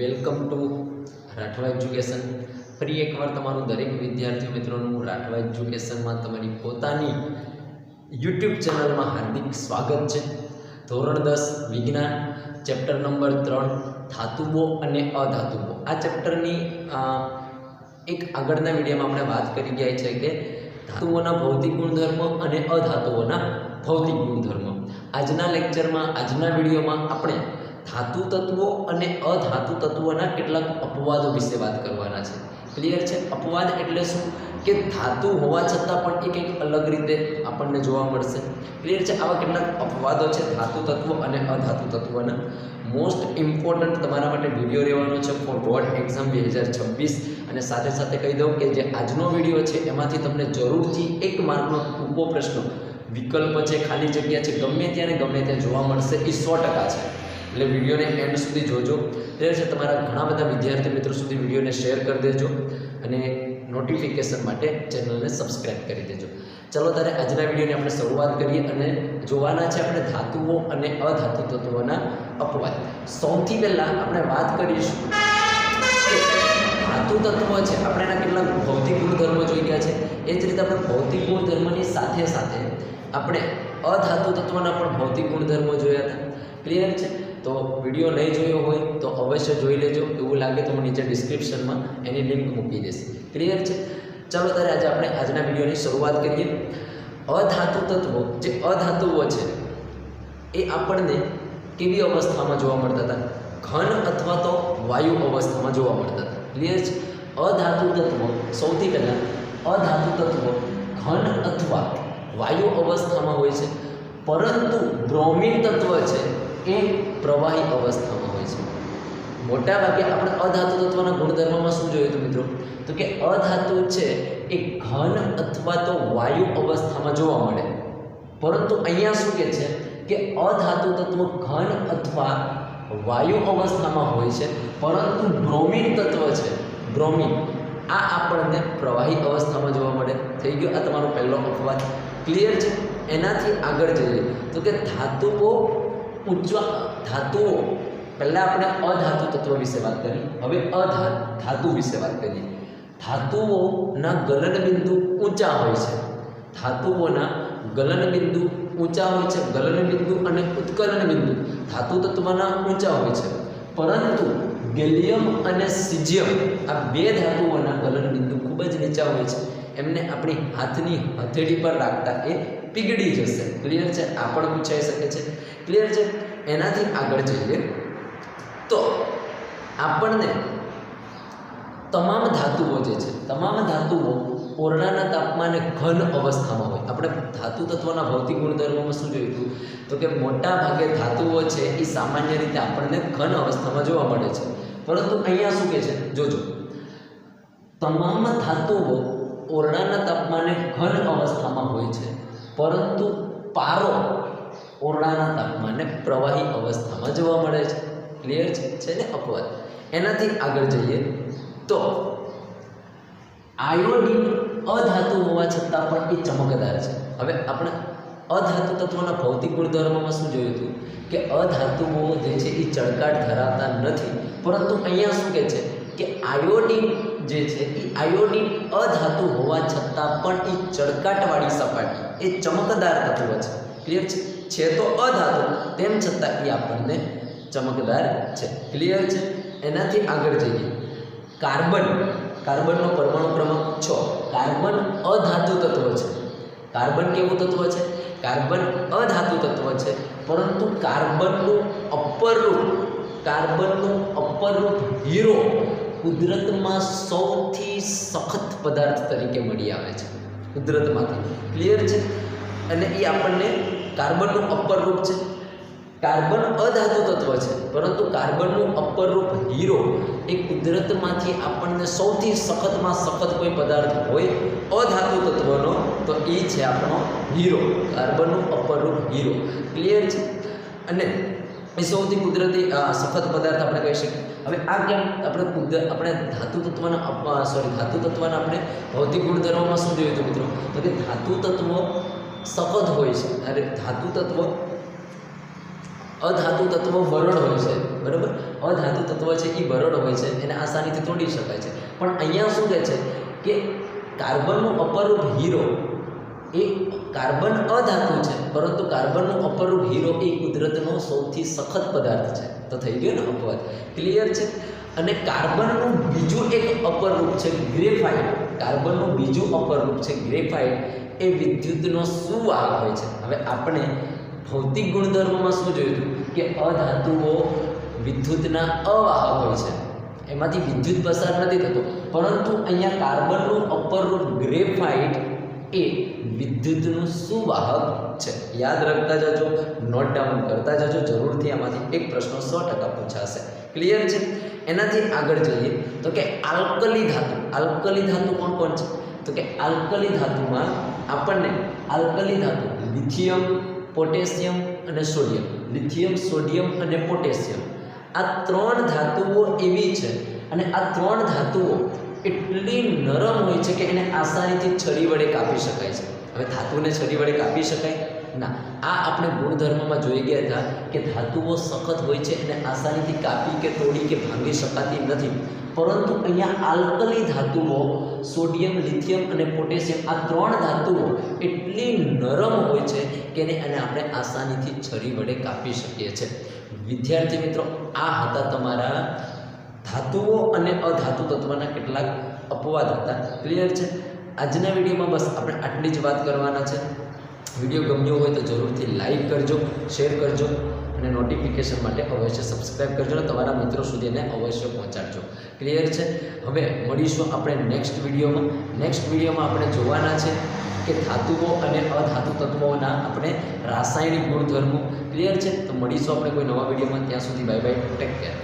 Welcome to Rathwa education. ફરી એકવાર તમારું દરેક વિદ્યાર્થી મિત્રોનું રાઠવા એજ્યુકેશનમાં તમારી પોતાની યુટ્યુબ ચેનલમાં હાર્દિક સ્વાગત છે. ધોરણ દસ, વિજ્ઞાન, ચેપ્ટર નંબર ત્રણ, ધાતુબો અને અધાતુબો. આ ચેપ્ટરની એક આગળના વિડીયોમાં આપણે વાત કરી ગયા છે કે ધાતુઓના ભૌતિક ગુણધર્મ અને અધાતુઓના ભૌતિક ગુણધર્મ. આજના લેક્ચરમાં, આજના વિડીયોમાં આપણે ધાતુ તત્વો અને અધાતુ તત્વોના કેટલાક અપવાદો વિશે વાત કરવાના છે. ક્લિયર છે? અપવાદ એટલે શું? કે ધાતુ હોવા છતાં પણ એ કંઈક અલગ રીતે આપણને જોવા મળશે. ક્લિયર છે? આવા કેટલાક અપવાદો છે ધાતુ તત્વો અને અધાતુ તત્વોના મોસ્ટ ઇમ્પોર્ટન્ટ તમારા માટે વીડિયો રહેવાનો છે ફોર બોર્ડ એક્ઝામ બે હજાર છવ્વીસ. અને સાથે સાથે કહી દઉં કે જે આજનો વીડિયો છે, એમાંથી તમને જરૂરથી એક માર્કનો ટૂંકો પ્રશ્ન વિકલ્પ છે, ખાલી જગ્યા છે. ગમે ત્યાં ને ગમે ત્યાં જોવા મળશે. એ સો ટકા છે. એટલે વિડીયોને એન્ડ સુધી જોજો. તે છે તમારા ઘણા બધા વિદ્યાર્થી મિત્રો સુધી વિડીયોને શેર કરી દેજો અને નોટિફિકેશન માટે ચેનલને સબસ્ક્રાઇબ કરી દેજો. ચલો ત્યારે આજના વિડીયોની આપણે શરૂઆત કરીએ અને જોવાના છે આપણે ધાતુઓ અને અધાતુ તત્વોના અપવાદ. સૌથી પહેલાં આપણે વાત કરીશું ધાતુ તત્વ છે, આપણે એના કેટલાક ભૌતિક ગુણધર્મો જોઈ ગયા છે? એ જ રીતે આપણે ભૌતિક ગુણધર્મની સાથે સાથે આપણે અધાતુ તત્વના પણ ભૌતિક ગુણધર્મો જોયા હતા. ક્લિયર છે? તો વીડિયો નહીં જોયો હોય તો અવશ્ય જોઈ લેજો. એવું લાગે તો હું નીચે ડિસ્ક્રિપ્શનમાં એની લિંક મૂકી દઈશ. ક્લિયર છે? ચાલો ત્યારે આજે આપણે આજના વિડીયોની શરૂઆત કરીએ. અધાતુ તત્વો જે અધાતુઓ છે, એ આપણને કેવી અવસ્થામાં જોવા મળતા હતા? ઘન અથવા તો વાયુ અવસ્થામાં જોવા મળતા હતા. ક્લિયર છે? અધાતુ તત્વો સૌથી પહેલાં અધાતુ તત્વો ઘન અથવા વાયુ અવસ્થામાં હોય છે. પરંતુ બ્રોમિન તત્વ છે એ પ્રવાહી અવસ્થામાં હોય છે. મોટા ભાગે આપણે અધાતુ તત્વના ગુણધર્મમાં શું જોયું હતું મિત્રો? તો કે અધાતુ છે એ ઘન અથવા તો વાયુ અવસ્થામાં જોવા મળે. પરંતુ અહીંયા શું કહે છે કે અધાતુ તત્વ ઘન અથવા વાયુ અવસ્થામાં હોય છે. પરંતુ બ્રોમિન તત્વ છે, બ્રોમિન, આ આપણને પ્રવાહી અવસ્થામાં જોવા મળે. થઈ ગયો આ તમારો પહેલો અપવાદ. ક્લિયર છે? એનાથી આગળ જઈએ. તો કે ધાતુઓ ઉચ્ચ ધાતુઓ. પહેલાં આપણે અધાતુ તત્વ વિશે વાત કરી. હવે અધા, ધાતુ વિશે વાત કરીએ. ધાતુઓના ગલન બિંદુ ઊંચા હોય છે. ધાતુઓના ગલનબિંદુ ઊંચા હોય છે. ગલનબિંદુ અને ઉત્કલન બિંદુ ધાતુ તત્વના ઊંચા હોય છે. પરંતુ ગેલિયમ અને સિજિયમ આ બે ધાતુઓના કલર બિંદુ ખૂબ જ નીચા હોય છે. એમને આપણી હાથની હથેળી પર રાખતા એ પીગળી જશે. ક્લિયર છે? આ પણ પૂછાઈ શકે છે. ક્લિયર છે? એનાથી આગળ જઈએ. તો આપણને તમામ ધાતુઓ જે છે, તમામ ધાતુઓ ઓરડાના તાપમાને ઘન અવસ્થામાં હોય. આપણે ધાતુ તત્વના ભૌતિક ગુણધર્મોમાં શું જોયું હતું? તો કે મોટા ભાગે ધાતુઓ છે એ સામાન્ય રીતે આપણને ઘન અવસ્થામાં જોવા મળે છે. પરંતુ અહીંયા શું કહે છે? જોજો. તમામ ધાતુઓ ઓરડાના તાપમાને ઘન અવસ્થામાં હોય છે. પરંતુ પારો ઓરડાના તાપમાને પ્રવાહી અવસ્થામાં જોવા મળે છે. ક્લિયર છે ને? અપવાદ. એનાથી આગળ જઈએ તો આયોડિન અધાતુ હોવા છતાં પણ એ ચમકદાર છે. હવે આપણે અધાતુ તત્વના ભૌતિક ગુણધર્મમાં શું જોયું હતું? કે અધાતુઓ જે છે એ ચળકાટ ધરાવતા નથી. પરંતુ અહીંયા શું કહે છે? કે આયોડિન જે છે એ આયોડિન અધાતુ હોવા છતાં પણ એ ચળકાટવાળી સપાટી, એ ચમકદાર તત્વ છે. ક્લિયર છે? છે તો અધાતુ, તેમ છતાં એ આપણને ચમકદાર છે. ક્લિયર છે? એનાથી આગળ જઈએ. કાર્બન કાર્બનનો પરમાણુ ક્રમાંક છ. કાર્બન અધાતુ તત્વ છે. કાર્બન કેવું તત્વ છે? કાર્બન અધાતુ તત્વ છે. પરંતુ કાર્બનનું અપર રૂપ કાર્બનનું અપર રૂપ હીરો કુદરતમાં સૌથી સખત પદાર્થ તરીકે મળી આવે છે. કુદરતમાંથી. ક્લિયર છે? અને એ આપણને કાર્બનનું અપર રૂપ છે. કાર્બન અધાતુ તત્વ છે. પરંતુ કાર્બનનું અપર રૂપ હીરો એ કુદરતમાંથી આપણને સૌથી સખતમાં સખત કોઈ પદાર્થ હોય અધાતુ તત્વનો, તો એ છે આપણો હીરો, કાર્બનનું અપર રૂપ હીરો. ક્લિયર છે? અને એ સૌથી કુદરતી સખત પદાર્થ આપણે કહી શકીએ. હવે આ કેમ આપણે કુદર આપણે ધાતુ તત્વના સોરી ધાતુ તત્વના આપણે ભૌતિક ગુણધર્મમાં શું જોયું હતું મિત્રો? તો કે ધાતુ તત્વો સખત હોય છે. અરે, ધાતુ તત્વ અધાતુ તત્વ બરડ હોય છે, બરાબર? અધાતુ તત્વ છે એ બરડ હોય છે, એને આસાનીથી તોડી શકાય છે. પણ અહીંયા શું કહે છે કે કાર્બનનું અપરૂપ હીરો એ કાર્બન અધાતુ છે, પરંતુ કાર્બનનું અપરૂપ હીરો એ કુદરતનો સૌથી સખત પદાર્થ છે. તો થઈ ગયો ને અપવાદ? ક્લિયર છે? અને કાર્બનનું બીજું એક અપરૂપ છે ગ્રેફાઇટ. કાર્બનનું બીજું અપરૂપ છે ગ્રેફાઇટ એ વિદ્યુતનો સુવાહક હોય છે. હવે આપણે ભૌતિક ગુણધર્મોમાં શું જોયું હતું? કે અધાતુઓ વિદ્યુતના અવાહક હોય છે. એમાંથી વિદ્યુત પસાર નથી થતો. પરંતુ અહીંયા કાર્બનનું અપરરૂપ ગ્રેફાઇટ એ વિદ્યુતનું સુવાહક છે. યાદ રાખતા જજો નોટ ડાઉન કરતા જજો, જરૂરથી આમાંથી એક પ્રશ્ન સો ટકા પૂછાશે. ક્લિયર છે? એનાથી આગળ જઈએ. તો કે આલ્કલી ધાતુ આલ્કલી ધાતુ કોણ કોણ છે? તો કે આલ્કલી ધાતુમાં આપણને આલ્કલી ધાતુ, લિથિયમ પોટેશિયમ અને સોડિયમ, લિથિયમ, સોડિયમ અને પોટેશિયમ. આ ત્રણ ધાતુઓ એવી છે અને આ ત્રણ ધાતુઓ એટલી નરમ હોય છે કે એને આસાનીથી છરી વડે કાપી શકાય છે. હવે ધાતુને છરી વડે કાપી શકાય? ના. આ આપણે ગુણધર્મમાં જોઈ ગયા હતા કે ધાતુઓ સખત હોય છે એને આસાનીથી કાપી કે તોડી કે ભાંગી શકાતી નથી. પરંતુ અહીંયા આલ્કલી ધાતુઓ, સોડિયમ, લિથિયમ અને પોટેશિયમ આ ત્રણ ધાતુઓ એટલી નરમ હોય છે કે નહીં એને આપણે આસાનીથી છરી વડે કાપી શકીએ છીએ. વિદ્યાર્થી મિત્રો, આ હતા તમારા ધાતુઓ અને અધાતુ તત્વના કેટલાક અપવાદ હતા. ક્લિયર છે? આજના વિડીયોમાં બસ આપણે આટલી જ વાત કરવાના છે. વીડિયો ગમ્યો હોય તો જરૂરથી લાઈક કરજો, શેર કરજો અને નોટિફિકેશન માટે અવશ્ય સબસ્ક્રાઈબ કરજો અને તમારા મિત્રો સુધી એને અવશ્ય પહોંચાડજો. ક્લિયર છે? હવે મળીશું આપણે નેક્સ્ટ વિડીયોમાં. નેક્સ્ટ વિડીયોમાં આપણે જોવાના છે કે ધાતુઓ અને અધાતુ તત્વોના આપણે રાસાયણિક ગુણધર્મો ક્લિયર છે? તો મળીશું આપણે કોઈ નવા વિડીયોમાં. ત્યાં સુધી બાય બાય ટેક કેર